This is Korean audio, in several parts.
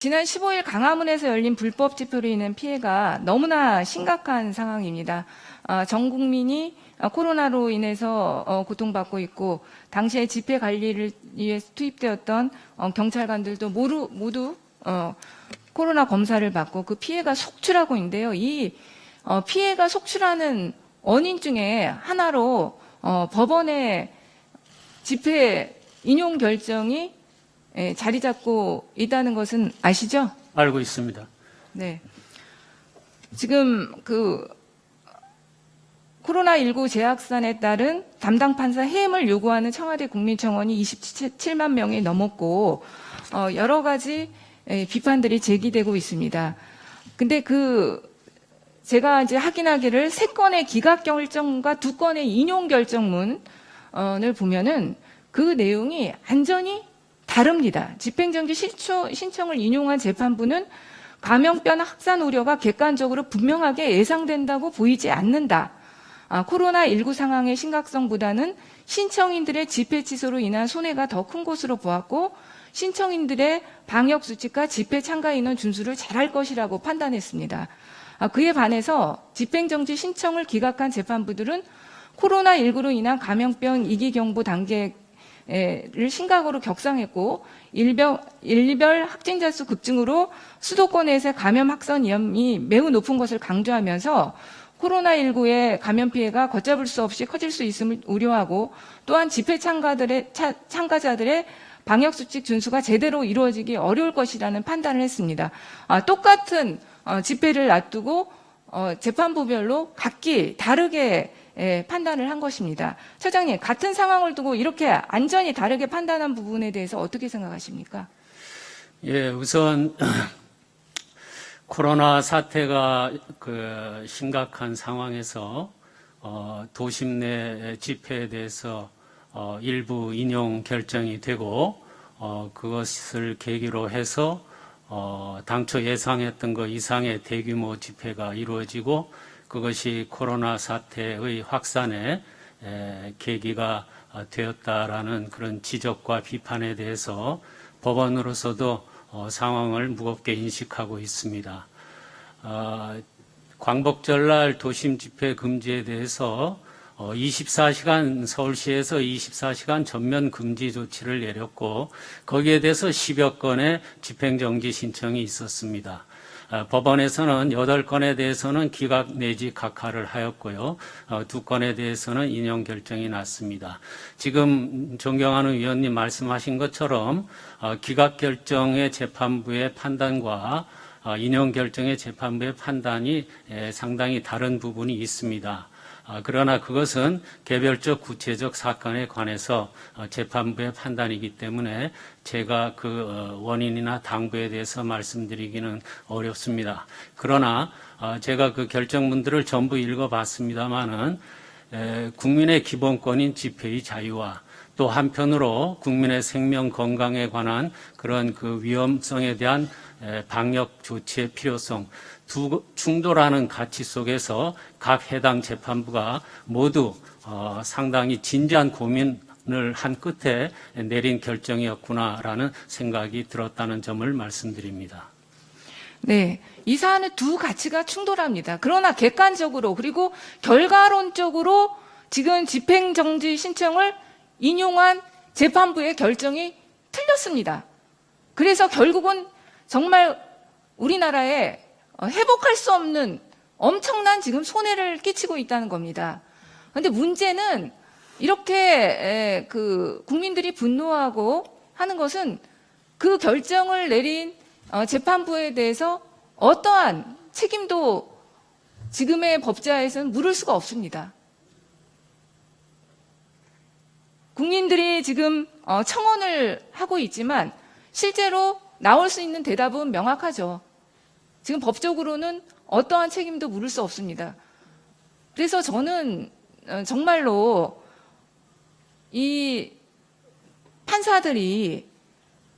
지난 15일 강화문에서 열린 불법 집회로 인한 피해가 너무나 심각한 상황입니다. 아, 전 국민이 아, 코로나로 인해서 어, 고통받고 있고 당시에 집회 관리를 위해 투입되었던 어, 경찰관들도 모두, 모두 어, 코로나 검사를 받고 그 피해가 속출하고 있는데요. 이 어, 피해가 속출하는 원인 중에 하나로 어, 법원의 집회 인용 결정이 예, 자리 잡고 있다는 것은 아시죠? 알고 있습니다. 네. 지금 그 코로나19 재확산에 따른 담당 판사 해임을 요구하는 청와대 국민청원이 27만 명이 넘었고 어, 여러 가지 예, 비판들이 제기되고 있습니다. 근데 그 제가 이제 확인하기를 세 건의 기각 결정과 두 건의 인용 결정문을 보면은 그 내용이 완전히 다릅니다. 집행정지 신청, 신청을 인용한 재판부는 감염병 확산 우려가 객관적으로 분명하게 예상된다고 보이지 않는다. 아, 코로나19 상황의 심각성보다는 신청인들의 집회 취소로 인한 손해가 더 큰 것으로 보았고 신청인들의 방역 수칙과 집회 참가 인원 준수를 잘할 것이라고 판단했습니다. 아, 그에 반해서 집행정지 신청을 기각한 재판부들은 코로나19로 인한 감염병 이기 경보 단계 를 심각으로 격상했고 일별, 일별 확진자 수 급증으로 수도권에서 감염 확산 위험이 매우 높은 것을 강조하면서 코로나19의 감염 피해가 걷잡을 수 없이 커질 수 있음을 우려하고 또한 집회 참가들의, 차- 참가자들의 방역 수칙 준수가 제대로 이루어지기 어려울 것이라는 판단을 했습니다. 아, 똑같은 어, 집회를 놔두고 어, 재판부별로 각기 다르게 예, 판단을 한 것입니다. 처장님, 같은 상황을 두고 이렇게 안전이 다르게 판단한 부분에 대해서 어떻게 생각하십니까? 예, 우선 코로나 사태가 그 심각한 상황에서 어, 도심 내 집회에 대해서 어, 일부 인용 결정이 되고 어, 그것을 계기로 해서 어, 당초 예상했던 것 이상의 대규모 집회가 이루어지고 그것이 코로나 사태의 확산에 에, 계기가 어, 되었다라는 그런 지적과 비판에 대해서 법원으로서도 어, 상황을 무겁게 인식하고 있습니다. 어, 광복절날 도심 집회 금지에 대해서 어, 24시간 서울시에서 24시간 전면 금지 조치를 내렸고 거기에 대해서 10여 건의 집행정지 신청이 있었습니다. 아, 법원에서는 8건에 대해서는 기각 내지 각하를 하였고요. 어, 두 건에 대해서는 인용 결정이 났습니다. 지금 존경하는 위원님 말씀하신 것처럼 어, 기각 결정의 재판부의 판단과 어, 인용 결정의 재판부의 판단이 에, 상당히 다른 부분이 있습니다. 아, 그러나 그것은 개별적 구체적 사건에 관해서 어, 재판부의 판단이기 때문에 제가 그 어, 원인이나 당부에 대해서 말씀드리기는 어렵습니다. 그러나 어, 제가 그 결정문들을 전부 읽어봤습니다마는 국민의 기본권인 집회의 자유와 또 한편으로 국민의 생명 건강에 관한 그런 그 위험성에 대한 에, 방역 조치의 필요성 두 충돌하는 가치 속에서 각 해당 재판부가 모두 어, 상당히 진지한 고민을 한 끝에 내린 결정이었구나라는 생각이 들었다는 점을 말씀드립니다. 네. 이 사안은 두 가치가 충돌합니다. 그러나 객관적으로 그리고 결과론적으로 지금 집행정지 신청을 인용한 재판부의 결정이 틀렸습니다. 그래서 결국은 정말 우리나라에 어, 회복할 수 없는 엄청난 지금 손해를 끼치고 있다는 겁니다. 그런데 문제는 이렇게 에, 그 국민들이 분노하고 하는 것은 그 결정을 내린 어, 재판부에 대해서 어떠한 책임도 지금의 법제화에서는 물을 수가 없습니다. 국민들이 지금 어, 청원을 하고 있지만 실제로 나올 수 있는 대답은 명확하죠. 지금 법적으로는 어떠한 책임도 물을 수 없습니다. 그래서 저는 어, 정말로 이 판사들이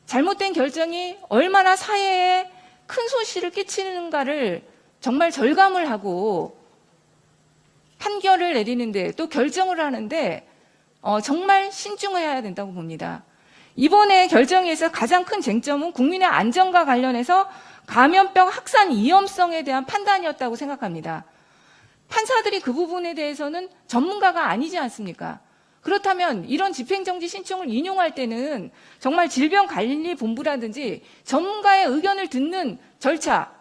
잘못된 결정이 얼마나 사회에 큰 손실을 끼치는가를 정말 절감을 하고 판결을 내리는데 또 결정을 하는데 어, 정말 신중해야 된다고 봅니다. 이번에 결정에서 가장 큰 쟁점은 국민의 안전과 관련해서 감염병 확산 위험성에 대한 판단이었다고 생각합니다. 판사들이 그 부분에 대해서는 전문가가 아니지 않습니까? 그렇다면 이런 집행정지 신청을 인용할 때는 정말 질병관리본부라든지 전문가의 의견을 듣는 절차,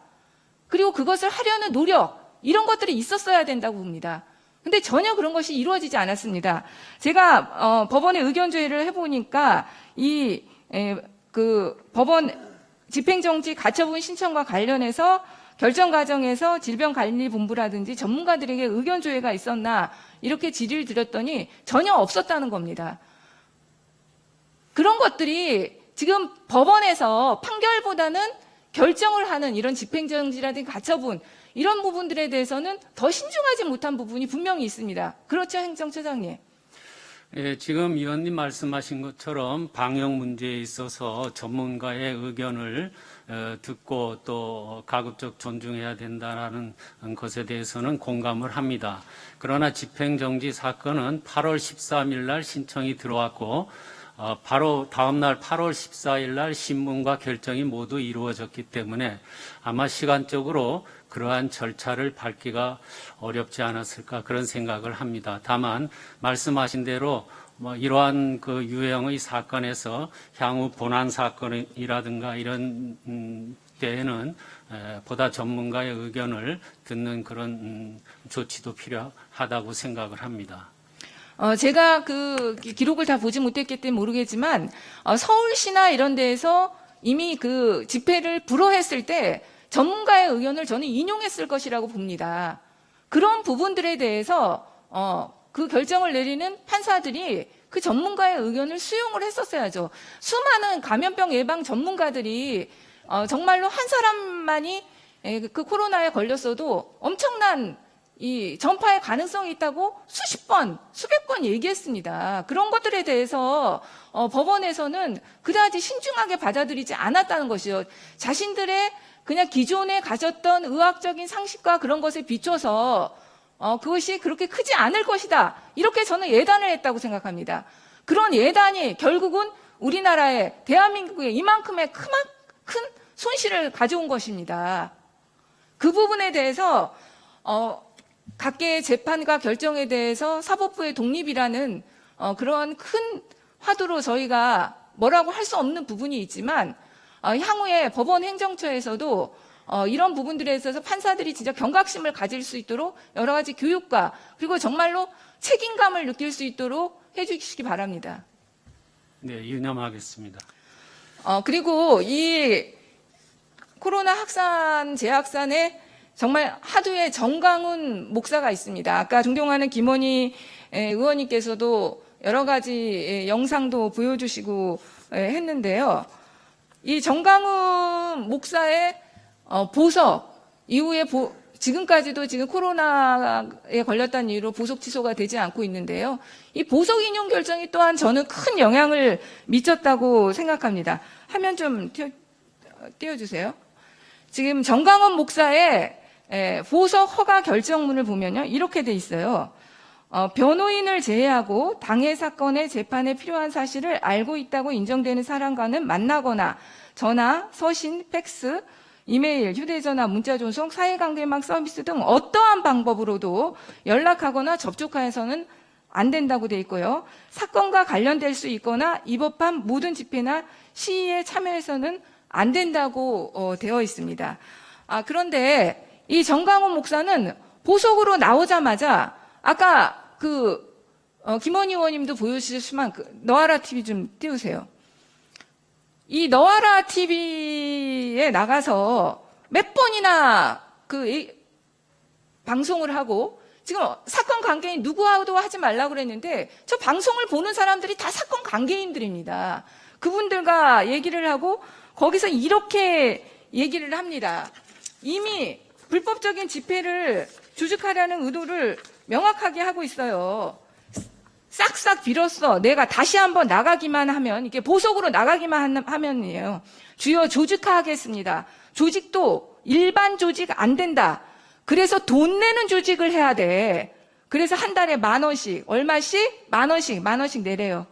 그리고 그것을 하려는 노력, 이런 것들이 있었어야 된다고 봅니다. 근데 전혀 그런 것이 이루어지지 않았습니다. 제가 어, 법원에 의견 조회를 해보니까 이그 법원 집행정지 가처분 신청과 관련해서 결정 과정에서 질병관리본부라든지 전문가들에게 의견 조회가 있었나 이렇게 질의를 드렸더니 전혀 없었다는 겁니다. 그런 것들이 지금 법원에서 판결보다는 결정을 하는 이런 집행정지라든지 가처분 이런 부분들에 대해서는 더 신중하지 못한 부분이 분명히 있습니다. 그렇죠, 행정처장님? 예, 지금 위원님 말씀하신 것처럼 방역 문제에 있어서 전문가의 의견을 어, 듣고 또 가급적 존중해야 된다라는 것에 대해서는 공감을 합니다. 그러나 집행정지 사건은 8월 13일 날 신청이 들어왔고 어, 바로 다음 날 8월 14일 날 신문과 결정이 모두 이루어졌기 때문에 아마 시간적으로 그러한 절차를 밟기가 어렵지 않았을까 그런 생각을 합니다. 다만 말씀하신 대로 뭐 이러한 그 유형의 사건에서 향후 본안 사건이라든가 이런 음, 때에는 에, 보다 전문가의 의견을 듣는 그런 음, 조치도 필요하다고 생각을 합니다. 어, 제가 그 기- 기록을 다 보지 못했기 때문에 모르겠지만 어, 서울시나 이런 데에서 이미 그 집회를 불허했을 때 전문가의 의견을 저는 인용했을 것이라고 봅니다. 그런 부분들에 대해서 어, 그 결정을 내리는 판사들이 그 전문가의 의견을 수용을 했었어야죠. 수많은 감염병 예방 전문가들이 어, 정말로 한 사람만이 에, 그 코로나에 걸렸어도 엄청난 이 전파의 가능성이 있다고 수십 번, 수백 번 얘기했습니다. 그런 것들에 대해서 어, 법원에서는 그다지 신중하게 받아들이지 않았다는 것이요. 자신들의 그냥 기존에 가졌던 의학적인 상식과 그런 것에 비춰서 어, 그것이 그렇게 크지 않을 것이다. 이렇게 저는 예단을 했다고 생각합니다. 그런 예단이 결국은 우리나라의 대한민국에 이만큼의 큰 손실을 가져온 것입니다. 그 부분에 대해서 어, 각계의 재판과 결정에 대해서 사법부의 독립이라는 어, 그런 큰 화두로 저희가 뭐라고 할 수 없는 부분이 있지만 어, 향후에 법원 행정처에서도 어, 이런 부분들에 있어서 판사들이 진짜 경각심을 가질 수 있도록 여러 가지 교육과 그리고 정말로 책임감을 느낄 수 있도록 해주시기 바랍니다. 네, 유념하겠습니다. 어, 그리고 이 코로나 확산, 재확산에 정말 하두에 정강훈 목사가 있습니다. 아까 존경하는 김원희 에, 의원님께서도 여러 가지 에, 영상도 보여주시고 에, 했는데요. 이 정강훈 목사의 어, 보석 이후에 보- 지금까지도 지금 코로나에 걸렸다는 이유로 보석 취소가 되지 않고 있는데요. 이 보석 인용 결정이 또한 저는 큰 영향을 미쳤다고 생각합니다. 화면 좀 띄워, 띄워주세요. 지금 정강원 목사의 에, 보석 허가 결정문을 보면요. 이렇게 돼 있어요. 어, 변호인을 제외하고 당해 사건의 재판에 필요한 사실을 알고 있다고 인정되는 사람과는 만나거나 전화, 서신, 팩스, 이메일, 휴대전화, 문자 전송, 사회관계망 서비스 등 어떠한 방법으로도 연락하거나 접촉하여서는 안 된다고 돼 있고요. 사건과 관련될 수 있거나 이 법한 모든 집회나 시위에 참여해서는 안 된다고 어, 되어 있습니다. 아, 그런데 이 정강훈 목사는 보석으로 나오자마자 아까 그 어, 김원희 의원님도 보여주셨지만 그 너아라 TV 좀 띄우세요. 이 너아라 TV에 나가서 몇 번이나 그 이- 방송을 하고 지금 사건 관계인 누구하고도 하지 말라고 그랬는데 저 방송을 보는 사람들이 다 사건 관계인들입니다. 그분들과 얘기를 하고 거기서 이렇게 얘기를 합니다. 이미 불법적인 집회를 조직하려는 의도를 명확하게 하고 있어요. 싹싹 빌었어. 내가 다시 한번 나가기만 하면, 이게 보석으로 나가기만 한- 하면이에요. 주여 조직화하겠습니다. 조직도 일반 조직 안 된다. 그래서 돈 내는 조직을 해야 돼. 그래서 한 달에 만 원씩, 얼마씩? 만 원씩, 만 원씩 내래요.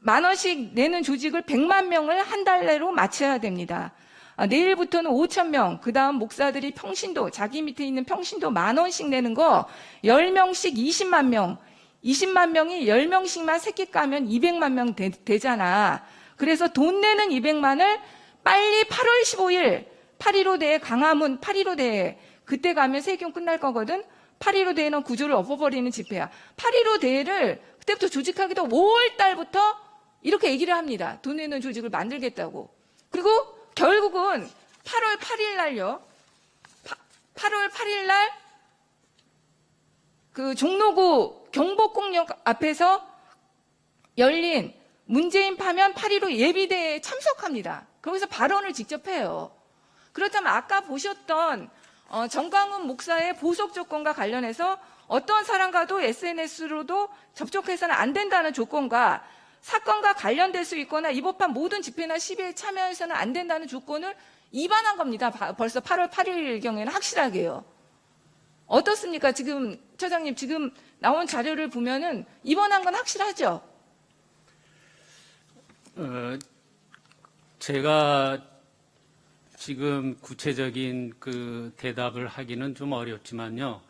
만 원씩 내는 조직을 100만 명을 한 달 내로 마쳐야 됩니다. 아, 내일부터는 5천 명, 그 다음 목사들이 평신도, 자기 밑에 있는 평신도 만 원씩 내는 거 10명씩 20만 명, 20만 명이 10명씩만 새끼 까면 200만 명 되, 되잖아. 그래서 돈 내는 200만을 빨리 8월 15일 8.15 대회 강화문 8.15 대회 그때 가면 세경 끝날 거거든. 8.15 대회는 구조를 엎어버리는 집회야. 8.15 대회를 그때부터 조직하기도 5월 달부터 이렇게 얘기를 합니다. 돈 내는 조직을 만들겠다고. 그리고 결국은 8월 8일 날요. 8월 8일 날 그 종로구 경복궁역 앞에서 열린 문재인 파면 8.15 예비대회에 참석합니다. 거기서 발언을 직접 해요. 그렇다면 아까 보셨던 어, 정광훈 목사의 보석 조건과 관련해서 어떤 사람과도 SNS로도 접촉해서는 안 된다는 조건과 사건과 관련될 수 있거나 이법한 모든 집회나 시위에 참여해서는 안 된다는 조건을 위반한 겁니다. 바- 벌써 8월 8일 경에는 확실하게요. 어떻습니까? 지금 처장님 지금 나온 자료를 보면은 입원한 건 확실하죠. 어, 제가 지금 구체적인 그 대답을 하기는 좀 어렵지만요.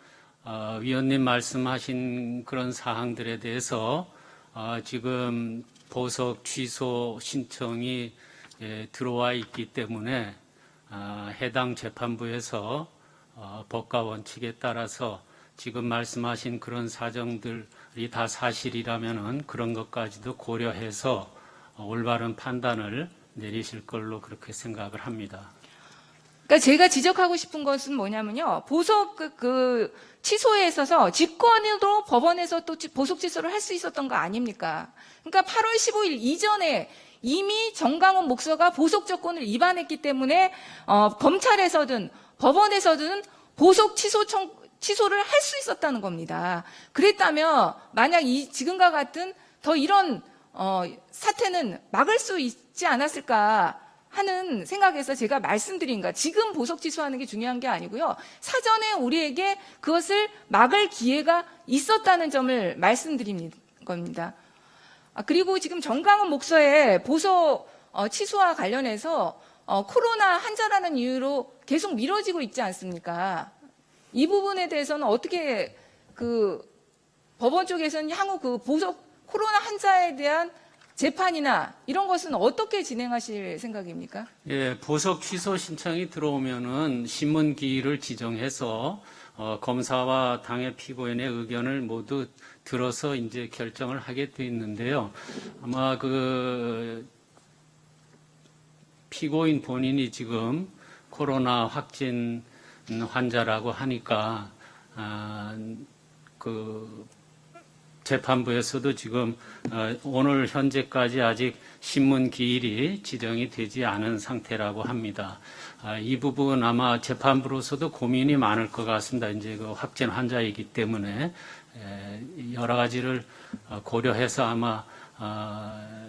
어, 위원님 말씀하신 그런 사항들에 대해서 어, 지금 보석 취소 신청이 예, 들어와 있기 때문에 아, 해당 재판부에서 어, 법과 원칙에 따라서 지금 말씀하신 그런 사정들이 다 사실이라면은 그런 것까지도 고려해서 어, 올바른 판단을 내리실 걸로 그렇게 생각을 합니다. 그러니까 제가 지적하고 싶은 것은 뭐냐면요. 보석 그, 그 취소에 있어서 직권으로 법원에서 또 지- 보석 취소를 할 수 있었던 거 아닙니까? 그러니까 8월 15일 이전에 이미 정강훈 목사가 보석 조건을 위반했기 때문에 어, 검찰에서든 법원에서든 보석 취소 청, 취소를 할 수 있었다는 겁니다. 그랬다면 만약 이 지금과 같은 더 이런 어, 사태는 막을 수 있지 않았을까 하는 생각에서 제가 말씀드린 거 지금 보석 취소하는 게 중요한 게 아니고요. 사전에 우리에게 그것을 막을 기회가 있었다는 점을 말씀드린 겁니다. 아, 그리고 지금 정강훈 목사의 보석 어, 취소와 관련해서 어, 코로나 환자라는 이유로 계속 미뤄지고 있지 않습니까? 이 부분에 대해서는 어떻게 그 법원 쪽에서는 향후 그 보석 코로나 환자에 대한 재판이나 이런 것은 어떻게 진행하실 생각입니까? 예, 보석 취소 신청이 들어오면은 신문 기일을 지정해서 어, 검사와 당해 피고인의 의견을 모두 들어서 이제 결정을 하게 돼 있는데요. 아마 그 피고인 본인이 지금 코로나 확진 환자라고 하니까 아, 그 재판부에서도 지금 어, 오늘 현재까지 아직 신문 기일이 지정이 되지 않은 상태라고 합니다. 아, 이 부분 아마 재판부로서도 고민이 많을 것 같습니다. 이제 그 확진 환자이기 때문에 에, 여러 가지를 어, 고려해서 아마 아,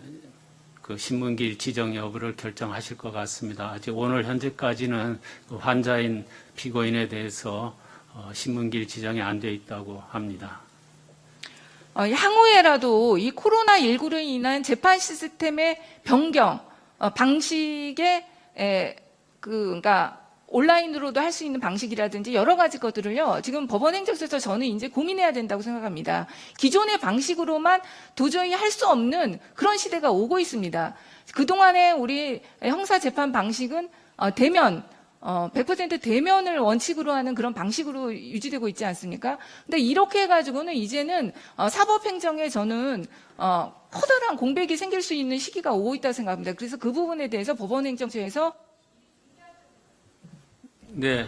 그 신문기일 지정 여부를 결정하실 것 같습니다. 아직 오늘 현재까지는 그 환자인 피고인에 대해서 어, 신문기일 지정이 안 돼 있다고 합니다. 어, 향후에라도 이 코로나19로 인한 재판 시스템의 변경, 어, 방식의, 에, 그, 그러니까 온라인으로도 할 수 있는 방식이라든지 여러 가지 것들을요, 지금 법원 행정처에서 저는 이제 고민해야 된다고 생각합니다. 기존의 방식으로만 도저히 할 수 없는 그런 시대가 오고 있습니다. 그동안에 우리 형사 재판 방식은 어, 대면, 어, 100% 대면을 원칙으로 하는 그런 방식으로 유지되고 있지 않습니까? 근데 이렇게 해가지고는 이제는 어, 사법행정에 저는 어, 커다란 공백이 생길 수 있는 시기가 오고 있다 생각합니다. 그래서 그 부분에 대해서 법원행정처에서 네,